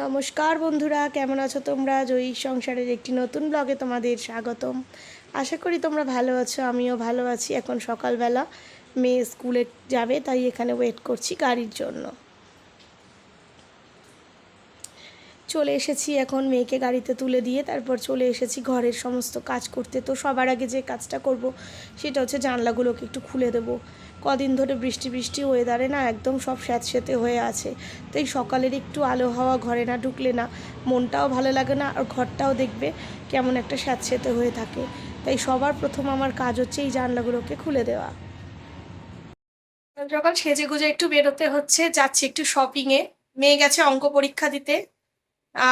নমস্কার বন্ধুরা, কেমন আছো তোমরা? জয়ী সংসারের একটি নতুন ব্লগে তোমাদের স্বাগতম। আশা করি তোমরা ভালো আছো, আমিও ভালো আছি। এখন সকালবেলা মেয়ে স্কুলে যাবে, তাই এখানে ওয়েট করছি গাড়ির জন্য। চলে এসেছি এখন মেয়েকে গাড়িতে তুলে দিয়ে, তারপর চলে এসেছি ঘরের সমস্ত কাজ করতে। তো সবার আগে যে কাজটা করব, সেটা হচ্ছে জানলাগুলোকে একটু খুলে দেবো। কদিন ধরে বৃষ্টি বৃষ্টি ওয়েদারে না একদম সব স্যাঁতস্যাঁতে হয়ে আছে। তো এই সকালের একটু আলো হাওয়া ঘরে না ঢুকলে না মনটাও ভালো লাগে না, আর ঘরটাও দেখবে কেমন একটা স্যাঁতস্যাঁতে হয়ে থাকে। তাই সবার প্রথম আমার কাজ হচ্ছে এই জানলাগুলোকে খুলে দেওয়া। সকাল সেজে গুজে একটু বেরোতে হচ্ছে, যাচ্ছি একটু শপিংয়ে মেয়ে গেছে অঙ্ক পরীক্ষা দিতে।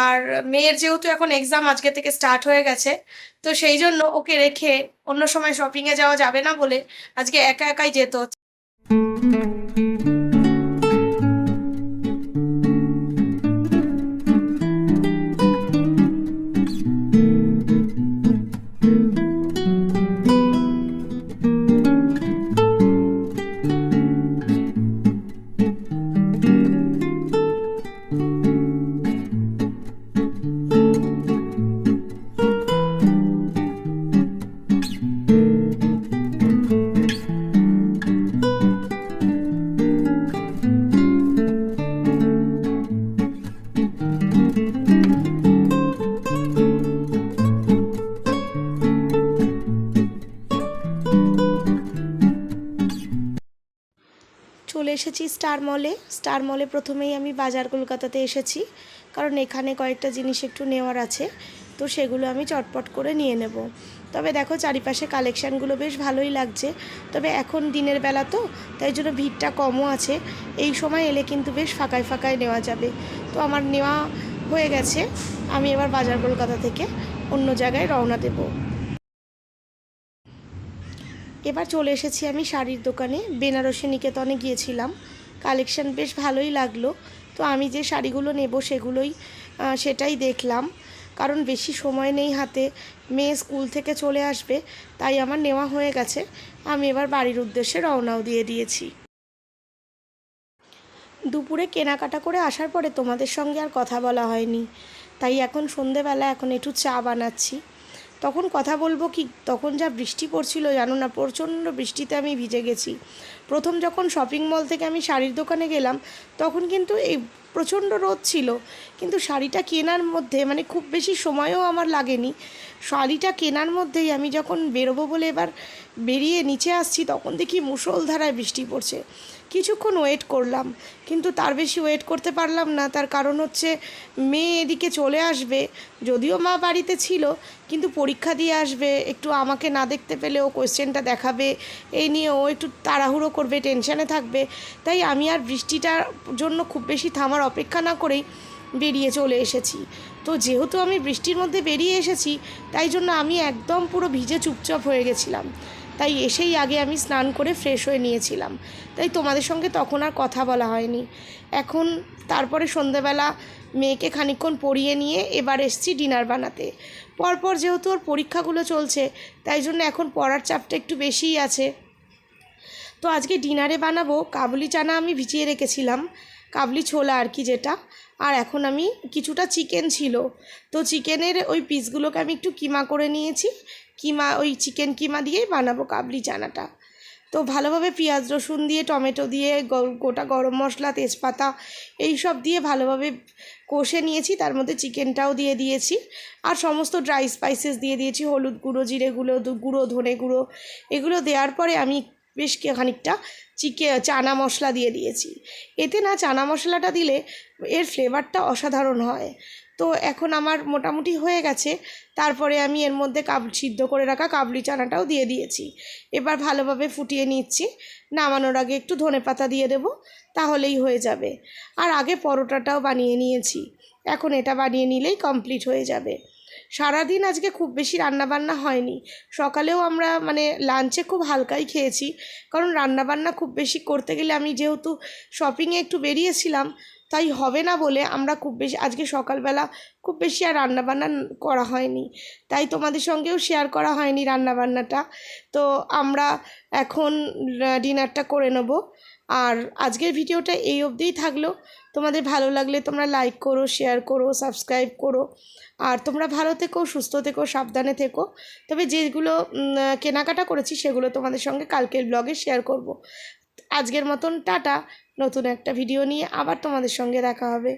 আর মেয়ের যেহেতু এখন এক্সাম আজকে থেকে স্টার্ট হয়ে গেছে, তো সেই জন্য ওকে রেখে অন্য সময় শপিংয়ে যাওয়া যাবে না বলে আজকে একা একাই যেতে চলে এসেছি স্টার মলে স্টার মলে প্রথমেই আমি বাজার কলকাতাতে এসেছি, কারণ এখানে কয়েকটা জিনিস একটু নেওয়ার আছে, তো সেগুলো আমি চটপট করে নিয়ে নেব। তবে দেখো, চারিপাশে কালেকশানগুলো বেশ ভালোই লাগছে। তবে এখন দিনের বেলা তো, তাই জন্য ভিড়টা কমও আছে। এই সময় এলে কিন্তু বেশ ফাঁকায় ফাঁকায় নেওয়া যাবে। তো আমার নেওয়া হয়ে গেছে, আমি এবার বাজার কলকাতা থেকে অন্য জায়গায় রওনা দেবো। এবার চলে এসেছি আমি শাড়ির দোকানে। বেনারসি নিকেতনে গিয়েছিলাম। কালেকশন বেশ ভালোই লাগল। তো আমি যে শাড়িগুলো নেব সেগুলোই সেটাই দেখলাম। কারণ বেশি সময় নেই হাতে। মেয়ে স্কুল থেকে চলে আসবে, তাই আমার নেওয়া হয়ে গেছে। আমি এবার বাড়ির উদ্দেশ্যে রওনাও দিয়ে দিয়েছি। দুপুরে কেনাকাটা করে আসার পরে তোমাদের সঙ্গে আর কথা বলা হয়নি। তাই এখন সন্ধেবেলা, এখন একটু চা বানাচ্ছি। তখন কথা বলব কি, তখন যা বৃষ্টি পড়ছিল জানো না, প্রচণ্ড বৃষ্টিতে আমি ভিজে গেছি। প্রথম যখন শপিং মল থেকে আমি শাড়ির দোকানে গেলাম, তখন কিন্তু এই প্রচণ্ড রোদ ছিল। কিন্তু শাড়িটা কেনার মধ্যে মানে খুব বেশি সময়ও আমার লাগেনি। শাড়িটা কেনার মধ্যেই আমি যখন বেরোবো বলে এবার বেরিয়ে নিচে আসছি, তখন দেখি মুষলধারায় বৃষ্টি পড়ছে। কিছুক্ষণ ওয়েট করলাম, কিন্তু তার বেশি ওয়েট করতে পারলাম না। তার কারণ হচ্ছে, মেয়ে এদিকে চলে আসবে, যদিও মা বাড়িতে ছিল, কিন্তু পরীক্ষা দিয়ে আসবে, একটু আমাকে না দেখতে পেলে ও কোয়েশ্চেনটা দেখাবে, এই নিয়ে ও একটু তাড়াহুড়ো করবে টেনশানে থাকবে। তাই আমি আর বৃষ্টিটার জন্য খুব বেশি থামার অপেক্ষা না করেই বেরিয়ে চলে এসেছি। তো যেহেতু আমি বৃষ্টির মধ্যে বেরিয়ে এসেছি, তাই জন্য আমি একদম পুরো ভিজে চুপচাপ হয়ে গেছিলাম। তাই এসেই আগে আমি স্নান করে ফ্রেশ হয়ে নিয়েছিলাম। তাই তোমাদের সঙ্গে তখন আর কথা বলা হয়নি। এখন তারপরে সন্ধেবেলা মেয়েকে খানিকক্ষণ পড়িয়ে নিয়ে এবার এসছি ডিনার বানাতে। পরপর যেহেতু ওর পরীক্ষাগুলো চলছে, তাই জন্য এখন পড়ার চাপটা একটু বেশিই আছে। তো আজকে ডিনারে বানাবো, কাবুলি চানা আমি ভিজিয়ে রেখেছিলাম। কাবলি ছোলা আর কি যেটা। আর এখন আমি কিছুটা চিকেন ছিল। তো চিকেনের ওই পিসগুলোকে আমি একটু কিমা করে নিয়েছি। কিমা, ওই চিকেন কিমা দিয়েই বানাবো কাবলি চানাটা। তো ভালোভাবে পেঁয়াজ, রসুন দিয়ে, টমেটো দিয়ে গোটা গরম মশলা, তেজপাতা এই সব দিয়ে ভালোভাবে কষে নিয়েছি। তার মধ্যে চিকেনটাও দিয়ে দিয়েছি। আর সমস্ত ড্রাই স্পাইসেস দিয়ে দিয়েছি। হলুদ গুঁড়ো, জিরে গুঁড়ো গুঁড়ো, ধনে গুঁড়ো। এগুলো দেওয়ার পরে আমি বেশ কি- খানিকটা চিকে চানা মশলা দিয়ে দিয়েছি। এতে না চানা মশলাটা দিলে এর ফ্লেভারটা অসাধারণ হয়। তো এখন আমার মোটামুটি হয়ে গেছে। তারপরে আমি এর মধ্যে কাব সিদ্ধ করে রাখা কাবলি চানাটাও দিয়ে দিয়েছি। এবার ভালোভাবে ফুটিয়ে নিচ্ছি। নামানোর আগে একটু ধনে পাতা দিয়ে দেব, তাহলেই হয়ে যাবে। আর আগে পরোটাটাও বানিয়ে নিয়েছি। এখন এটা বানিয়ে নিলেই কমপ্লিট হয়ে যাবে। সারাদিন আজকে খুব বেশি রান্নাবান্না হয়নি। সকালেও আমরা মানে লাঞ্চে খুব হালকাই খেয়েছি। কারণ রান্নাবান্না খুব বেশি করতে গেলে আমি যেহেতু শপিংয়ে একটু বেরিয়েছিলাম, তাই হবে না বলে আমরা খুব বেশি, আজকে সকালবেলা খুব বেশি আর রান্নাবান্না করা হয়নি। তাই তোমাদের সঙ্গেও শেয়ার করা হয়নি রান্নাবান্নাটা। তো আমরা এখন ডিনারটা করে নেব। আর আজকের ভিডিওটা এই অবধিই থাকল। তোমাদের ভালো লাগলে তোমরা লাইক করো শেয়ার করো সাবস্ক্রাইব করো। আর তোমরা ভালো থেকো, সুস্থ থেকো, সাবধানে থেকো। তবে যেগুলো কেনাকাটা করেছি সেগুলো তোমাদের সঙ্গে কালকের ব্লগে শেয়ার করব। আজকের মতন টাটা। নতুন একটা ভিডিও নিয়ে আবার তোমাদের সঙ্গে দেখা হবে।